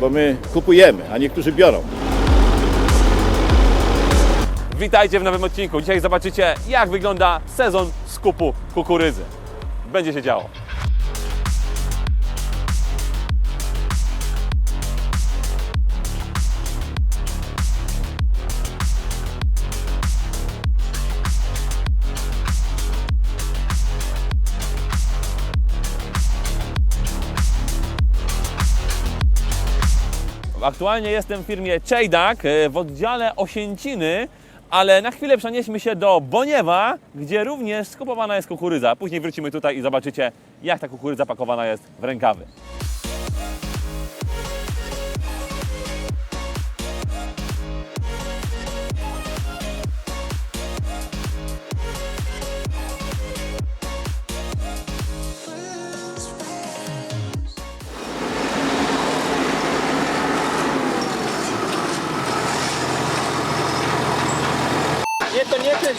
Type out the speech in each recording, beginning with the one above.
bo my kupujemy, a niektórzy biorą. Witajcie w nowym odcinku. Dzisiaj zobaczycie, jak wygląda sezon skupu kukurydzy. Będzie się działo. Aktualnie jestem w firmie Czejdak e, w oddziale Osięciny, ale na chwilę przenieśmy się do Boniewa, gdzie również skupowana jest kukurydza. Później wrócimy tutaj i zobaczycie, jak ta kukurydza pakowana jest w rękawy.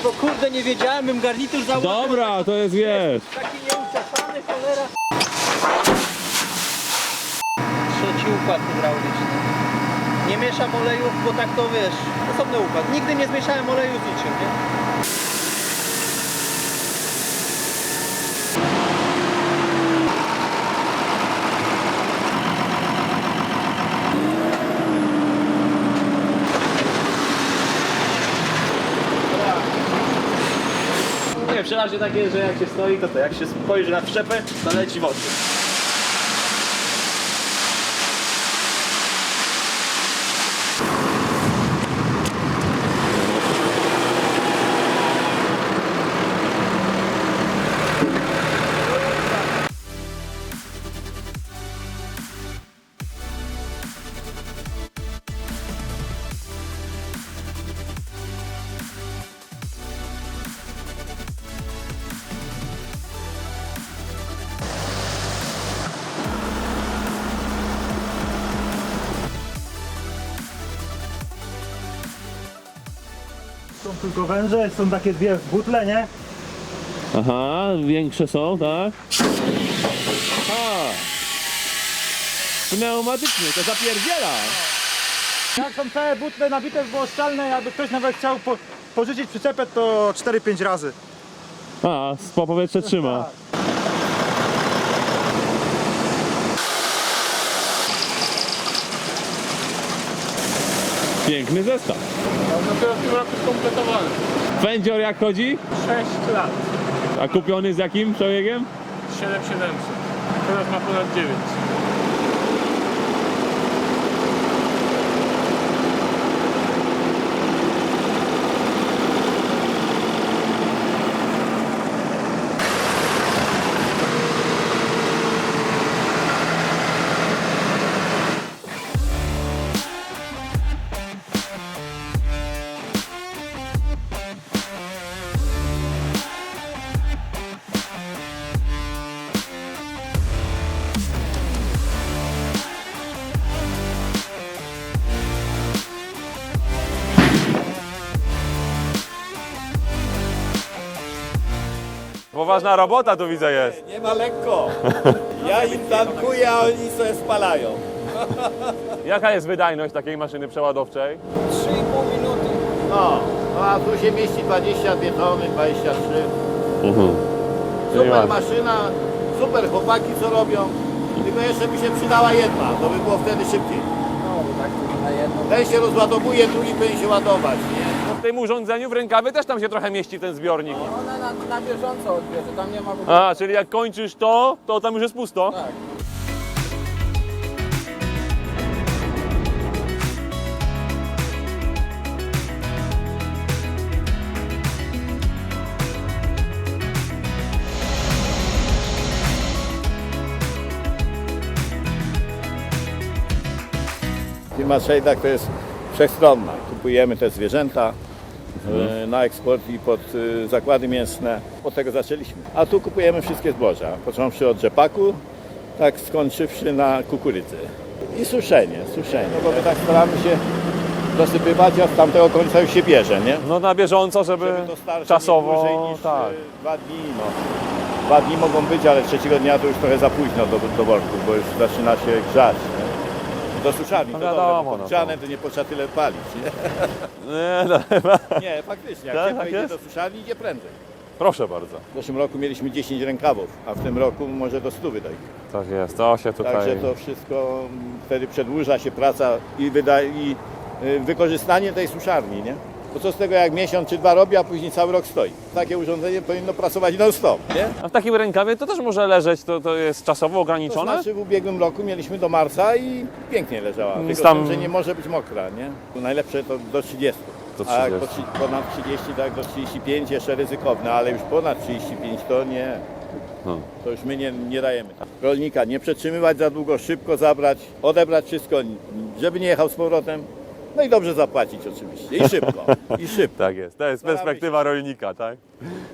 Bo kurde nie wiedziałem, bym garnitur założył. Dobra, to jest wiesz. Taki nieuczesany, cholera. Trzeci układ hydrauliczny. Nie mieszam olejów, bo tak to wiesz, osobny układ. Nigdy nie zmieszałem oleju z niczym, nie? Przeważnie takie, że jak się stoi, to to jak się spojrzy na wszczepę, to leci w oczy. Tylko węże, są takie dwie butle, nie? Aha, większe są, tak? Aha. Pneumatycznie, to zapierdziela. Jak są całe butle nabite w szczalne, jakby ktoś nawet chciał po, pożyczyć przyczepę, to 4-5 razy. A, po powietrze trzyma. Piękny zestaw. Dopiero w tym roku skompletowany. Fędzior jak chodzi? 6 lat. A kupiony z jakim człowiekiem? 7700. Teraz ma ponad 9. Poważna robota tu widzę jest. Nie ma lekko. Ja im tankuję, a oni sobie spalają. Jaka jest wydajność takiej maszyny przeładowczej? 3,5 minuty. No, no a tu się mieści 22 tony, 23. Mhm. Super maszyna, super chłopaki co robią. Tylko jeszcze by się przydała jedna, to by było wtedy szybciej. No, bo tak to na jedno. Ten się rozładowuje, drugi będzie się ładować, nie? No w tym urządzeniu w rękawie też tam się trochę mieści ten zbiornik. Ona na, na bieżąco odbierze, tam nie ma w A, czyli jak kończysz to, to tam już jest pusto? Tak. Firma Szejdak to jest wszechstronna. Kupujemy te zwierzęta e, na eksport i pod e, zakłady mięsne. Od tego zaczęliśmy. A tu kupujemy wszystkie zboża, począwszy od rzepaku, tak skończywszy na kukurydzy. I suszenie, suszenie. No bo my tak staramy się dosypywać, a z tamtego końca już się bierze, nie? No na bieżąco, żeby, Żeby czasowo, dłużej niż tak. e, dwa dni. No. Dwa dni mogą być, ale trzeciego dnia to już trochę za późno do, do worków, bo już zaczyna się grzać. Do suszarni, No to wiadomo, no to- to nie trzeba tyle palić. Nie, Nie, no chyba. nie faktycznie, jak Tak, ciepło tak idzie jest? do suszarni, idzie prędzej. Proszę bardzo. W zeszłym roku mieliśmy 10 rękawów, a w tym roku może do 100 dojdzie. Tak jest, to się tutaj... Także to wszystko wtedy przedłuża się praca i, wyda, i y, wykorzystanie tej suszarni, nie? Bo co z tego jak miesiąc czy dwa robi, a później cały rok stoi. Takie urządzenie powinno pracować non stop, nie? A w takim rękawie to też może leżeć, to, to jest czasowo To ograniczone? znaczy w ubiegłym roku mieliśmy do marca i pięknie leżała. Tylko tam- tam... że nie może być mokra, nie? Najlepsze to do 30. Do A jak 30. po, trzy- ponad 30, tak do 35 jeszcze ryzykowne, ale już ponad 35 to nie. No. To już my nie, nie dajemy. Rolnika nie przetrzymywać za długo, szybko zabrać, odebrać wszystko, żeby nie jechał z powrotem. No i dobrze zapłacić oczywiście. I szybko. I szybko. Tak jest, to jest Staramy perspektywa rolnika, tak?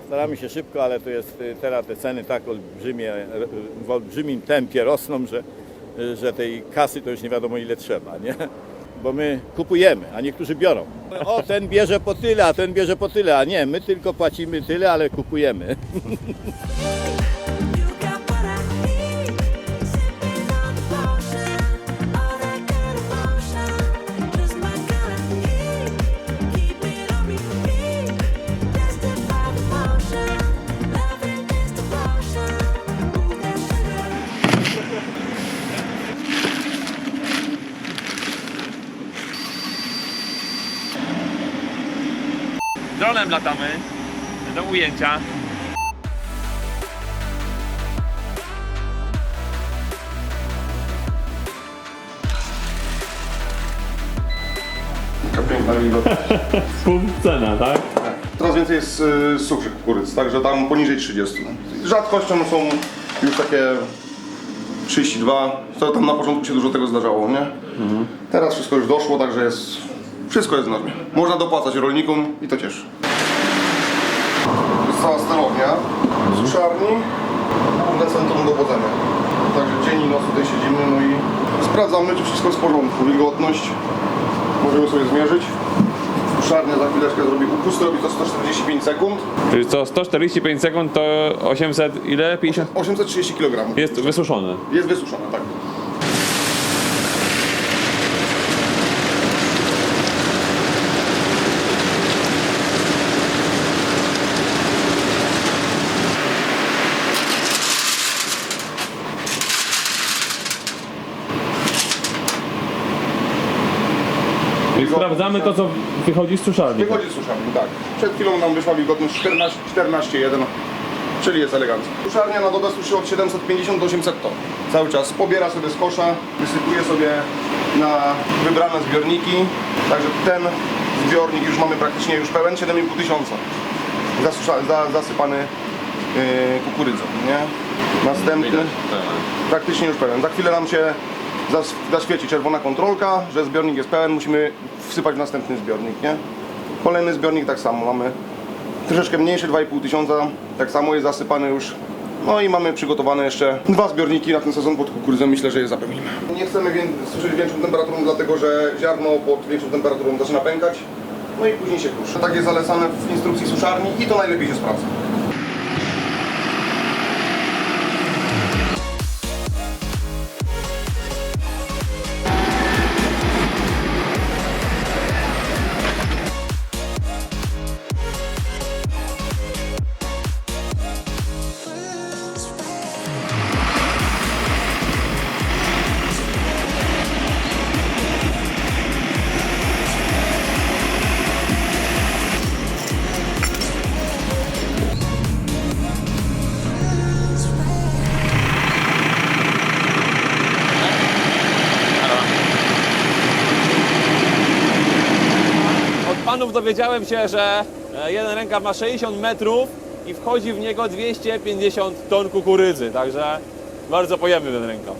Staramy się szybko, ale to jest y, teraz te ceny tak olbrzymie, y, w olbrzymim tempie rosną, że, y, że tej kasy to już nie wiadomo ile trzeba, nie? Bo my kupujemy, a niektórzy biorą. O, ten bierze po tyle, a ten bierze po tyle, a nie, my tylko płacimy tyle, ale kupujemy. Dronem latamy do ujęcia. Piękna wilgotność. Punkt cena, tak? Coraz więcej jest y, suchych kukurydz, także tam poniżej 30. Rzadkością są już takie 32, to tam na początku się dużo tego zdarzało, nie? Teraz wszystko już doszło, także jest, wszystko jest w normie. Można dopłacać rolnikom i to cieszy. To jest cała sterownia, suszarni, główne centrum dowodzenia. Także dzień i noc tutaj siedzimy, no i sprawdzamy, czy wszystko jest w porządku. Wilgotność możemy sobie zmierzyć. Suszarnia za chwileczkę zrobi upust, robi to 145 sekund. Czyli co, 145 sekund to 800, ile? 50? 830 kg. Jest wysuszone. Jest wysuszone, tak. Czyli sprawdzamy to, co wychodzi z suszarni. Wychodzi z suszarni, tak. Przed chwilą nam wyszła wilgotność 14 14,1, czyli jest elegancko. Suszarnia na dobę suszy od 750 do 800 ton. Cały czas pobiera sobie z kosza, wysypuje sobie na wybrane zbiorniki. Także ten zbiornik już mamy praktycznie już pełen, 7,5 tysiąca. Zasusza, za, zasypany yy, kukurydzą, nie? Następny praktycznie już pełen. Za chwilę nam się zaświeci czerwona kontrolka, że zbiornik jest pełen, musimy wsypać w następny zbiornik, nie? Kolejny zbiornik tak samo, mamy troszeczkę mniejszy, 2,5 tysiąca, tak samo jest zasypany już. No i mamy przygotowane jeszcze dwa zbiorniki na ten sezon pod kukurydzą, myślę, że je zapełnimy. Nie chcemy suszyć większą temperaturą, dlatego że ziarno pod większą temperaturą zaczyna pękać, no i później się kruszy. Tak jest zalecane w instrukcji suszarni i to najlepiej się sprawdza. Dowiedziałem się, że e, jeden rękaw ma 60 metrów i wchodzi w niego 250 ton kukurydzy, także bardzo pojemny ten rękaw.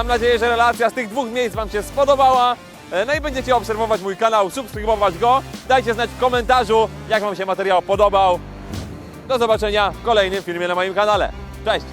Mam nadzieję, że relacja z tych dwóch miejsc Wam się spodobała. E, No i będziecie obserwować mój kanał, subskrybować go. Dajcie znać w komentarzu, jak Wam się materiał podobał. Do zobaczenia w kolejnym filmie na moim kanale. Cześć!